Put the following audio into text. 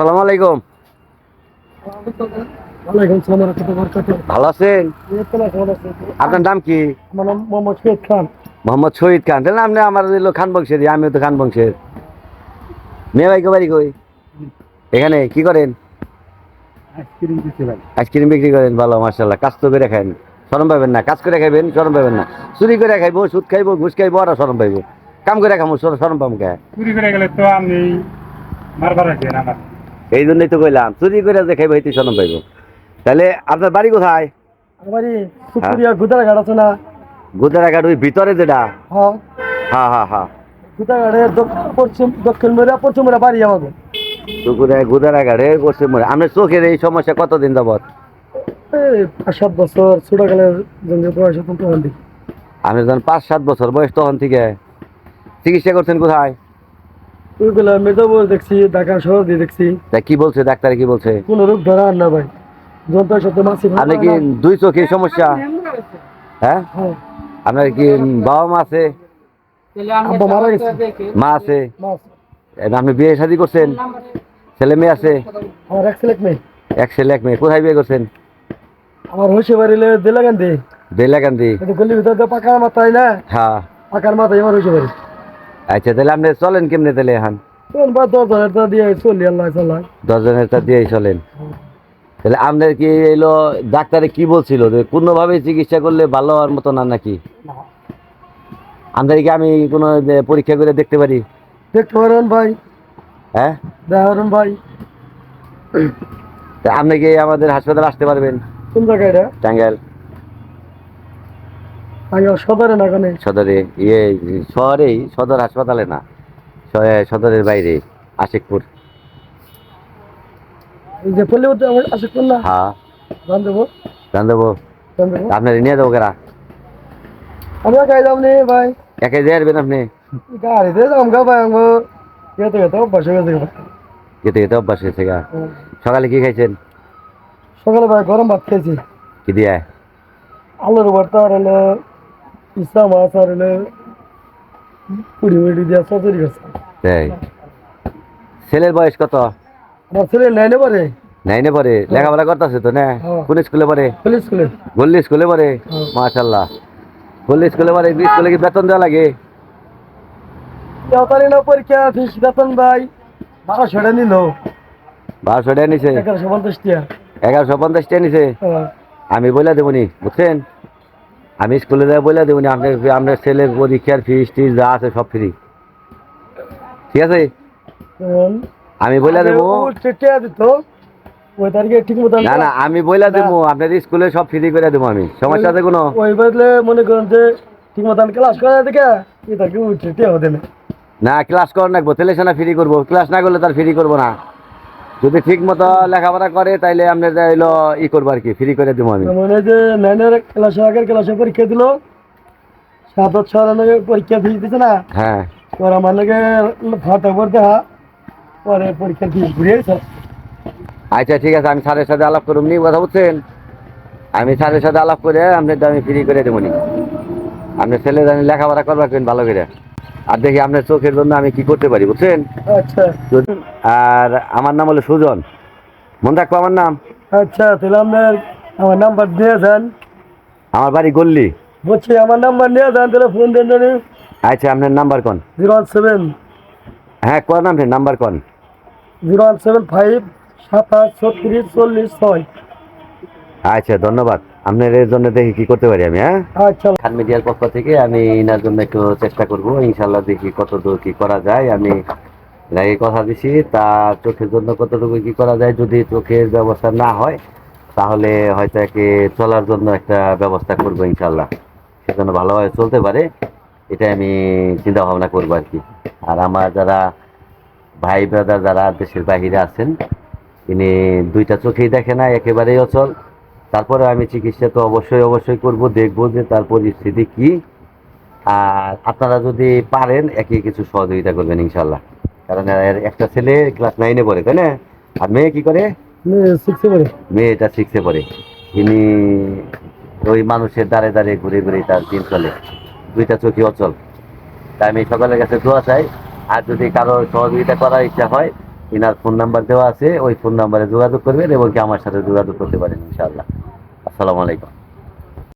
আসসালামু আলাইকুম। ভালো আছেন? আপনার নাম কি? মোহাম্মদ শহীদ খান। মোহাম্মদ শহীদ খান। তাহলে আপনি আমার খান বংশের আমিও তো খান বংশের। মেয়ে ভাই বাড়ি কই? এখানে কি করেন? আইসক্রিম বিক্রি করেন ভালো মার্শাল্লাহ কাজ তো করে খান শরম পাবেন না কাজ করে খাইবেন শরম পাবেন না। চুরি করে খাইবো সুদ খাইবো ঘুষ খাইবো আর শরম পাইবো। কাম করে খামো শর- শরম পাবো কে? চুরি করে গেলে তো আমি মারবার আমার। এই জন্যই তো কইলাম চুরি করে যে খাইবো এতে শরম পাইবো। তাহলে আপনার বাড়ি কোথায়? আমারই সুপুরিয়া গুদারাঘাট আছে না? গুদারাঘাট ওই ভিতরে যেটা? হ্যাঁ। হ্যাঁ হ্যাঁ হ্যাঁ। গুদারাঘাটের পশ্চিম দক্ষিণ পশ্চিম বাড়ি আমাদের। গুদারাঘাটে আপনার চোখের এই সমস্যা কতদিন যাবত এই পাঁচ সাত বছর ছোটকালের জন্য বয়স তখন তখন আপনি যখন পাঁচ সাত বছর বয়স তখন থেকে চিকিৎসা করছেন কোথায়? ওইগুলো মেজাবর দেখছি ঢাকা শহর দিয়ে দেখছি। তা কি বলছে? ডাক্তার কি বলছে? কোনো রোগ ধরা আর না ভাই। যন্ত্রের সাথে মাছি আপনি কি দুই চোখের সমস্যা? হ্যাঁ? হ্যাঁ। আপনার কি বাবা মা আছে? আব্বা মারা গেছে। মা আছে? আপনি বিয়ে শাদী করছেন? ছেলে মেয়ে আছে? এক ছেলে এক মেয়ে। এক ছেলে এক মেয়ে। কোথায় বিয়ে করছেন? আমার হইসে বাড়িলে দিলাকান্দি বেলাকান্দি এটা গল্লির ভিতরে তো পাকার মাথায় না? হ্যাঁ। পাকার মাথায় আমার হইসে বাড়ি। আচ্ছা তাহলে আপনি চলেন কেমনে তাহলে এখন? দশ দিয়েই চলেন। তাহলে আপনার কি এলো ডাক্তারে কি বলছিল? যে পূর্ণভাবে চিকিৎসা করলে ভালো হওয়ার মতো না নাকি? আমি কোনো পরীক্ষা করে দেখতে পারি? দেখতে পারেন ভাই। হ্যাঁ? ভাই। আপনি কি আমাদের হাসপাতালে আসতে পারবেন? কোন জায়গায় টাঙ্গাইল। সদরে না কানে সদরে ইয়ে শহরেই সদর হাসপাতালে না সদরের বাইরে আশিকপুর। যে পল্লী মধ্যে আমার কোন না? হ্যাঁ। জান দেবো জান দেবো আপনার নিয়ে যাব কেরা আমরা খাই দাম নেই ভাই। একাই দিয়ে আসবেন আপনি? গাড়িতে যাম গা ভাই আমার গেতে গেতে অভ্যাস হয়ে গেছে। যেতে যেতে অভ্যাস হয়েছে গা। হুম। সকালে কি খাইছেন? সকালে ভাই গরম ভাত খেয়েছি কি দিয়ে? আলুর ভর্তা আর হলো ইসা মাছ আর হলো পুরি মুড়ি দিয়ে সচরি গেছে। তাই ছেলের বয়স কত? আমার ছেলে নাইনে নাইনে পরে লেখাপড়া করতেছে তো না? হ্যাঁ। কোন স্কুলে পড়ে? স্কুলে? গল্লি স্কুলে পড়ে? হ্যাঁ। মাশাল্লাহ গল্লি স্কুলে পড়ে স্কুলে কি বেতন দেওয়া লাগে? তাড়াতাড়ি না পরীক্ষা ফিস বেতন ভাই বারোশো টাকা নিল। বারোশো টাকা নিছে? এগারোশো পঞ্চাশ টাকা। এগারোশো পঞ্চাশ টাকা নিছে? হ্যাঁ। আমি বলে দেবনি বুঝছেন? আমি স্কুলে যাই বলে দেবনি আপনার আপনার ছেলের পরীক্ষার ফিস টিস যা আছে সব ফ্রি ঠিক আছে? আমি বলে দেবো না না আমি বলে দেবো আপনার স্কুলে সব ফ্রি করে দেবো আমি। সমস্যা আছে কোনো? ওই বদলে মনে করেন যে ঠিক মতন ক্লাস করে দেখে উঠে টিয়া হতে না না ক্লাস কর নাকবো তাহলে সে না ফ্রি করব। ক্লাস না করলে তার ফ্রি করব না। যদি ঠিক মতো লেখাপড়া করে তাইলে আপনার হইল ই করব আর কি ফ্রি করে দেবো আমি। মনে যে নাইনের ক্লাসের আগের ক্লাসে পরীক্ষা দিল সাত ছয় পরীক্ষা ফিস দিছে না? হ্যাঁ। ওরা মানে ফাটা পড়তে হা পরে পরীক্ষার ফিস ঘুরিয়েছে আচ্ছা ঠিক আছে আমি স্যারের সাথে আলাপ করুন নি কথা বুঝছেন? আমি স্যারের সাথে আলাপ করে আপনার আমি ফ্রি করে দেবো নি। আপনার ছেলে জানি লেখাপড়া করবার কেন ভালো করে। আর দেখি আপনার চোখের জন্য আমি কি করতে পারি বুঝছেন? আচ্ছা। আর আমার নাম হলো সুজন। মন রাখব আমার নাম? আচ্ছা তাহলে আপনার আমার নাম্বার দিয়ে যান আমার বাড়ি গল্লি। বলছি আমার নাম্বার নিয়ে যান তাহলে ফোন দেন আচ্ছা আপনার নাম্বার কোন? জিরো ওয়ান সেভেন হ্যাঁ কোন আপনার নাম্বার কোন? জিরো ওয়ান সেভেন ফাইভ সাতাশ ছত্রিশ চল্লিশ ছয়। আচ্ছা ধন্যবাদ। আপনার এর জন্য দেখি কি করতে পারি আমি হ্যাঁ? আচ্ছা। খান মিডিয়ার পক্ষ থেকে আমি এনার জন্য একটু চেষ্টা করব। ইনশাল্লাহ দেখি কতদূর কি করা যায়। আমি লাগে কথা দিছি তার চোখের জন্য কতটুকু কি করা যায় যদি চোখের ব্যবস্থা না হয়, তাহলে হয়তো একে চলার জন্য একটা ব্যবস্থা করব ইনশাল্লাহ সেজন্য ভালোভাবে চলতে পারে এটা আমি চিন্তা ভাবনা করব আর কি। আর আমার যারা ভাই ব্রাদার যারা দেশের বাহিরে আছেন তিনি দুইটা চোখেই দেখে না, একেবারেই অচল। তারপরে আমি চিকিৎসা তো অবশ্যই অবশ্যই করব, দেখব যে তার পরিস্থিতি কি। আর আপনারা যদি পারেন, একে কিছু সহযোগিতা করবেন ইনশাল্লাহ কারণ এর একটা ছেলে ক্লাস নাইনে পড়ে তাই না? আর মেয়ে কি করে? সিক্সে পরে মেয়েটা শিখতে পড়ে। তিনি ওই মানুষের দাঁড়ে দাঁড়িয়ে ঘুরে ঘুরে তার দিন চলে। দুইটা চোখই অচল। তাই আমি সকলের কাছে দোয়া চাই আর যদি কারও সহযোগিতা করার ইচ্ছা হয় ইনার ফোন নাম্বার দেওয়া আছে ওই ফোন নাম্বারে যোগাযোগ করবেন এবং কি আমার সাথে যোগাযোগ করতে পারেন ইনশাআল্লাহ। আসসালামু আলাইকুম।